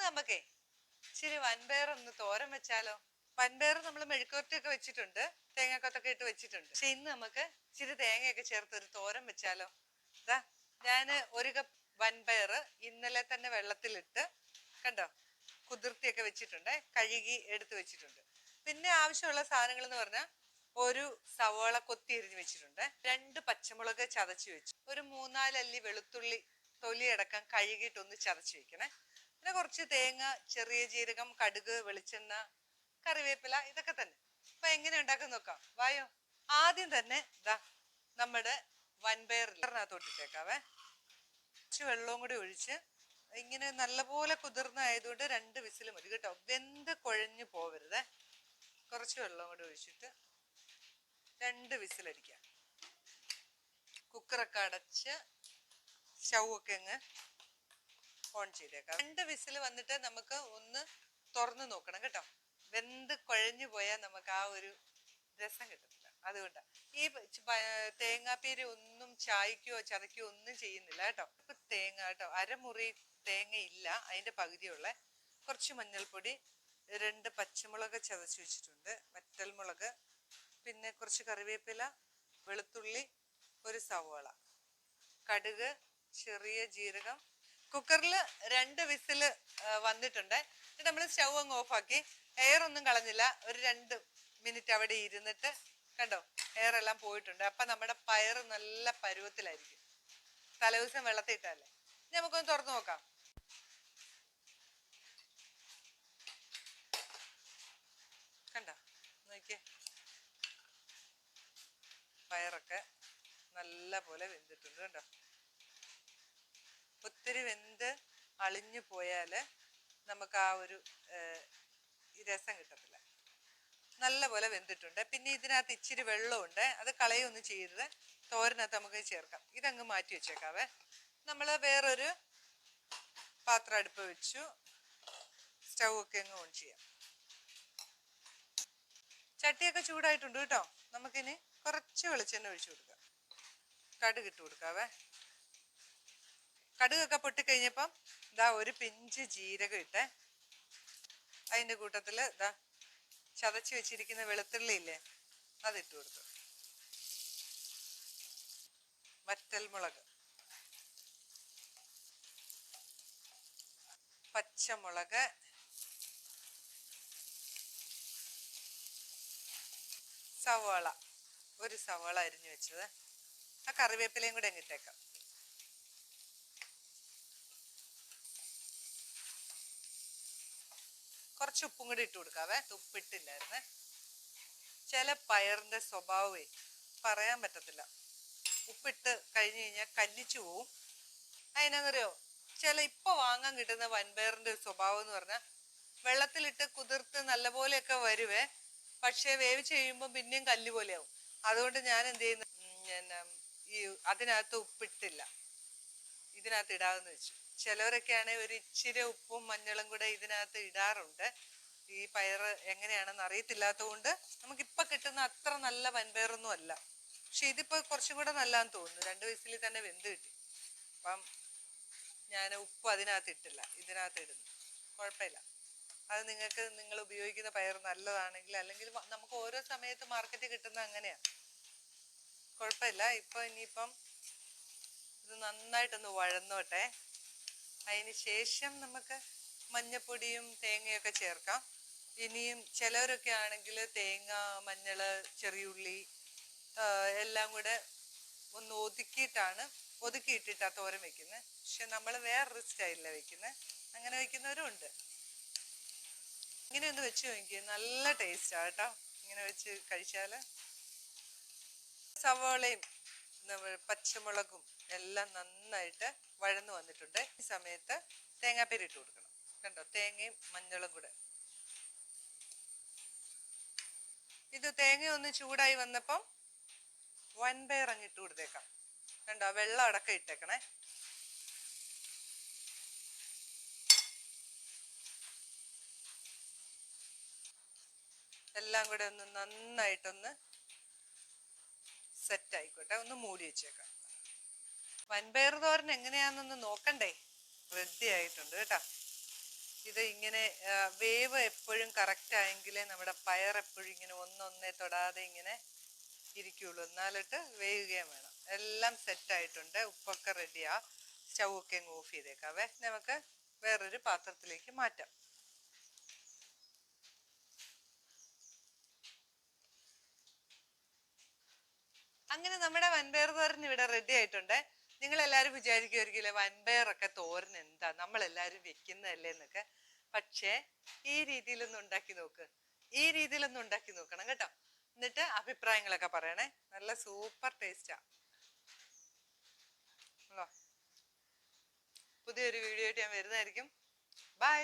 ഇന്ന് നമുക്കേ ഇച്ചിരി വൻപയർ ഒന്ന് തോരൻ വെച്ചാലോ? വൻപയർ നമ്മൾ മെഴുക്കുവരട്ടിയൊക്കെ വെച്ചിട്ടുണ്ട്. തേങ്ങക്കൊത്തൊക്കെ ഇട്ട് വെച്ചിട്ടുണ്ട്. പക്ഷെ ഇന്ന് നമുക്ക് ഇച്ചിരി തേങ്ങയൊക്കെ ചേർത്ത് ഒരു തോരൻ വെച്ചാലോ? ഇതാ ഞാൻ ഒരു കപ്പ് വൻപയർ ഇന്നലെ തന്നെ വെള്ളത്തിലിട്ട് കണ്ടോ? കുതിർത്തിയൊക്കെ വെച്ചിട്ടുണ്ട്. കഴുകി എടുത്ത് വെച്ചിട്ടുണ്ട്. പിന്നെ ആവശ്യമുള്ള സാധനങ്ങൾ എന്ന് പറഞ്ഞാൽ ഒരു സവോള കൊത്തി എരിഞ്ഞ് വെച്ചിട്ടുണ്ട്. രണ്ട് പച്ചമുളക് ചതച്ച് വെച്ചു. ഒരു മൂന്നാലല്ലി വെളുത്തുള്ളി തൊലിയടക്കം കഴുകിയിട്ടൊന്ന് ചതച്ച് വെക്കണേ. പിന്നെ കുറച്ച് തേങ്ങ ചെറിയ ജീരകം കടുക് വെളിച്ചെണ്ണ കറിവേപ്പില ഇതൊക്കെ തന്നെ. അപ്പൊ എങ്ങനെ ഉണ്ടാക്കാൻ നോക്കാം. വായോ. ആദ്യം തന്നെ ഇതാ നമ്മുടെ വൻപയറിനകത്തോട്ടിട്ടേക്കാവേ കുറച്ച് വെള്ളവും കൂടി ഒഴിച്ച് ഇങ്ങനെ നല്ലപോലെ കുതിർന്നായതുകൊണ്ട് രണ്ട് വിസിൽ മതി കേട്ടോ. വെന്ത് കുഴഞ്ഞു പോവരുത്. കുറച്ച് വെള്ളം കൂടി ഒഴിച്ചിട്ട് രണ്ട് വിസിലടിക്കാം കുക്കറൊക്കെ അടച്ച് സ്റ്റൗവൊക്കെ അങ്ങ് ഓൺ ചെയ്തേക്കാം. രണ്ട് വിസിൽ വന്നിട്ട് നമുക്ക് ഒന്ന് തുറന്നു നോക്കണം കേട്ടോ. വെന്ത് കുഴഞ്ഞു പോയാൽ നമുക്ക് ആ ഒരു രസം കിട്ടത്തില്ല. അതുകൊണ്ടാണ് ഈ തേങ്ങാപ്പേര് ഒന്നും ചായക്കോ ചതയ്ക്കോ ഒന്നും ചെയ്യുന്നില്ല കേട്ടോ. ഇപ്പൊ തേങ്ങ കേട്ടോ. അരമുറി തേങ്ങ ഇല്ല. അതിന്റെ പകുതിയുള്ള കുറച്ച് മഞ്ഞൾപ്പൊടി രണ്ട് പച്ചമുളക് ചതച്ച് വെച്ചിട്ടുണ്ട്. വറ്റൽമുളക് പിന്നെ കുറച്ച് കറിവേപ്പില വെളുത്തുള്ളി ഒരു സവോള. കടുക് ചെറിയ ജീരകം കുക്കറിൽ രണ്ട് വിസിൽ വന്നിട്ടുണ്ട്. എന്നിട്ട് നമ്മൾ സ്റ്റൗ അങ്ങ് ഓഫാക്കി. എയർ ഒന്നും കളഞ്ഞില്ല. ഒരു രണ്ട് മിനിറ്റ് അവിടെ ഇരുന്നിട്ട് കണ്ടോ? എയർ എല്ലാം പോയിട്ടുണ്ട്. അപ്പം നമ്മുടെ പയർ നല്ല പരുവത്തിലായിരിക്കും. തലേദിവസം വെള്ളത്തിൽ ഇട്ടല്ലേ ഇനി നമുക്കൊന്ന് തുറന്നു നോക്കാം. കണ്ടോ? നോക്കിയേ. പയറൊക്കെ നല്ല പോലെ വെന്തിട്ടുണ്ട് കണ്ടോ? ഒത്തിരി വെന്ത് അളിഞ്ഞു പോയാൽ നമുക്ക് ആ ഒരു രസം കിട്ടത്തില്ല. നല്ലപോലെ വെന്തിട്ടുണ്ട്. പിന്നെ ഇതിനകത്ത് ഇച്ചിരി വെള്ളമുണ്ട്. അത് കളയൊന്നും ചെയ്യരുത് തോരനകത്ത് നമുക്ക് ചേർക്കാം. ഇതങ്ങ് മാറ്റി വെച്ചേക്കാവേ. നമ്മൾ വേറൊരു പാത്രം അടുപ്പ് വെച്ചു. സ്റ്റൗ ഒക്കെ അങ്ങ് ഓൺ ചെയ്യാം. ചട്ടിയൊക്കെ ചൂടായിട്ടുണ്ട് കേട്ടോ. നമുക്കിനി കുറച്ച് വെളിച്ചെണ്ണ ഒഴിച്ചു കൊടുക്കാം. കടുക് ഇട്ട് കൊടുക്കാവേ. കടുകൊക്കെ പൊട്ടിക്കഴിഞ്ഞപ്പം ഇതാ ഒരു പിഞ്ച് ജീരകം ഇട്ടേ. അതിന്റെ കൂട്ടത്തിൽ ഇതാ ചതച്ച് വെച്ചിരിക്കുന്ന വെളുത്തുള്ളി ഇല്ലേ അതിട്ട് കൊടുത്തു. വറ്റൽ മുളക്. പച്ചമുളക്. സവാള. ഒരു സവാള അരിഞ്ഞു വെച്ചത്. ആ കറിവേപ്പിലയും കൂടെ അങ്ങിട്ടേക്കാം കുറച്ച് ഉപ്പും കൂടി ഇട്ട് കൊടുക്കാവേ. ഉപ്പിട്ടില്ലായിരുന്നു. ചില പയറിന്റെ സ്വഭാവമേ പറയാൻ പറ്റത്തില്ല. ഉപ്പിട്ട് കഴിഞ്ഞു കഴിഞ്ഞാൽ കല്ലിച്ചു പോവും. അതിനെന്നറിയോ ചില ഇപ്പൊ വാങ്ങാൻ കിട്ടുന്ന വൻപയറിന്റെ സ്വഭാവം എന്ന് പറഞ്ഞാൽ വെള്ളത്തിലിട്ട് കുതിർത്ത് നല്ലപോലെയൊക്കെ വരുവേ. പക്ഷേ വേവിച്ച് കഴിയുമ്പോൾ പിന്നെയും കല്ല് പോലെയാവും. അതുകൊണ്ട് ഞാൻ എന്ത് ചെയ്യുന്നു? ഈ അതിനകത്ത് ഉപ്പിട്ടില്ല. ഇതിനകത്ത് ഇടാമെന്ന് വെച്ചു. ചിലവരൊക്കെ ആണെങ്കിൽ ഒരു ഇച്ചിരി ഉപ്പും മഞ്ഞളും കൂടെ ഇതിനകത്ത് ഇടാറുണ്ട്. ഈ പയറ് എങ്ങനെയാണെന്ന് അറിയത്തില്ലാത്തത് കൊണ്ട് നമുക്കിപ്പോൾ കിട്ടുന്ന അത്ര നല്ല വൻപയറൊന്നും അല്ല. പക്ഷെ ഇതിപ്പോൾ കുറച്ചും കൂടെ നല്ലതാന്ന് തോന്നുന്നു. രണ്ട് വയസ്സിൽ തന്നെ വെന്ത് കിട്ടി. അപ്പം ഞാൻ ഉപ്പ് അതിനകത്ത് ഇട്ടില്ല. ഇതിനകത്ത് ഇടുന്നു. കുഴപ്പമില്ല. അത് നിങ്ങൾക്ക് നിങ്ങൾ ഉപയോഗിക്കുന്ന പയർ നല്ലതാണെങ്കിൽ അല്ലെങ്കിൽ നമുക്ക് ഓരോ സമയത്ത് മാർക്കറ്റിൽ കിട്ടുന്ന അങ്ങനെയാണ് കുഴപ്പമില്ല. ഇപ്പം ഇനിയിപ്പം ഇത് നന്നായിട്ടൊന്ന് വഴന്നോട്ടെ. അതിന് ശേഷം നമുക്ക് മഞ്ഞപ്പൊടിയും തേങ്ങയൊക്കെ ചേർക്കാം. ഇനിയും ചിലവരൊക്കെ ആണെങ്കിൽ തേങ്ങ മഞ്ഞൾ ചെറിയുള്ളി ആ, എല്ലാം കൂടെ ഒന്ന് ഒതുക്കിയിട്ടാണ് ഒതുക്കിയിട്ടിട്ടാ തോരൻ വെക്കുന്നത്. പക്ഷെ നമ്മൾ വേറൊരു സ്റ്റൈലിലാണ് വെക്കുന്നത്. അങ്ങനെ വെക്കുന്നവരും ഉണ്ട്. ഇങ്ങനെ ഒന്ന് വെച്ച് നോക്കി നല്ല ടേസ്റ്റാണ് കേട്ടോ. ഇങ്ങനെ വെച്ച് കഴിച്ചാൽ സവോളയും നമ്മൾ പച്ചമുളകും എല്ലാം നന്നായിട്ട് വഴന്നു വന്നിട്ടുണ്ട്. ഈ സമയത്ത് തേങ്ങാപ്പേര് ഇട്ട് കൊടുക്കണം. കണ്ടോ? തേങ്ങയും മഞ്ഞളും കൂടെ. ഇത് തേങ്ങ ഒന്ന് ചൂടായി വന്നപ്പം വൻപയർ അങ്ങ് ഇട്ട് കൊടുത്തേക്കാം. കണ്ടോ? വെള്ളം അടക്കം ഇട്ടേക്കണേ. എല്ലാം കൂടെ ഒന്ന് നന്നായിട്ടൊന്ന് സെറ്റ് ആയിക്കോട്ടെ. ഒന്ന് മൂടി വെച്ചേക്കാം. വൻപയർ തോരൻ എങ്ങനെയാണെന്നൊന്ന് നോക്കണ്ടേ? റെഡി ആയിട്ടുണ്ട് കേട്ടോ. ഇത് ഇങ്ങനെ വേവ് എപ്പോഴും കറക്റ്റ് ആയെങ്കിലേ നമ്മുടെ പയർ എപ്പോഴും ഇങ്ങനെ ഒന്നൊന്നേ തൊടാതെ ഇങ്ങനെ ഇരിക്കുള്ളൂ. എന്നാലിട്ട് വേവുകയും വേണം. എല്ലാം സെറ്റ് ആയിട്ടുണ്ട്. ഉപ്പൊക്കെ റെഡിയാ സ്റ്റൗ ഒക്കെ അങ്ങ് ഓഫ് ചെയ്തേക്കാവേ. നമുക്ക് വേറൊരു പാത്രത്തിലേക്ക് മാറ്റാം. അങ്ങനെ നമ്മുടെ വൻപയർ തോരൻ ഇവിടെ റെഡി ആയിട്ടുണ്ട്. നിങ്ങൾ എല്ലാവരും വിചാരിക്കുമായിരിക്കില്ലേ വൻപയറൊക്കെ തോരൻ എന്താ? നമ്മൾ എല്ലാവരും വെക്കുന്നതല്ലേ എന്നൊക്കെ പക്ഷേ ഈ രീതിയിലൊന്ന് ഉണ്ടാക്കി നോക്ക്. ഈ രീതിയിലൊന്ന് ഉണ്ടാക്കി നോക്കണം കേട്ടോ. എന്നിട്ട് അഭിപ്രായങ്ങളൊക്കെ പറയണേ. നല്ല സൂപ്പർ ടേസ്റ്റാ. പുതിയൊരു വീഡിയോ ആയിട്ട് ഞാൻ വരുന്നതായിരിക്കും. ബൈ.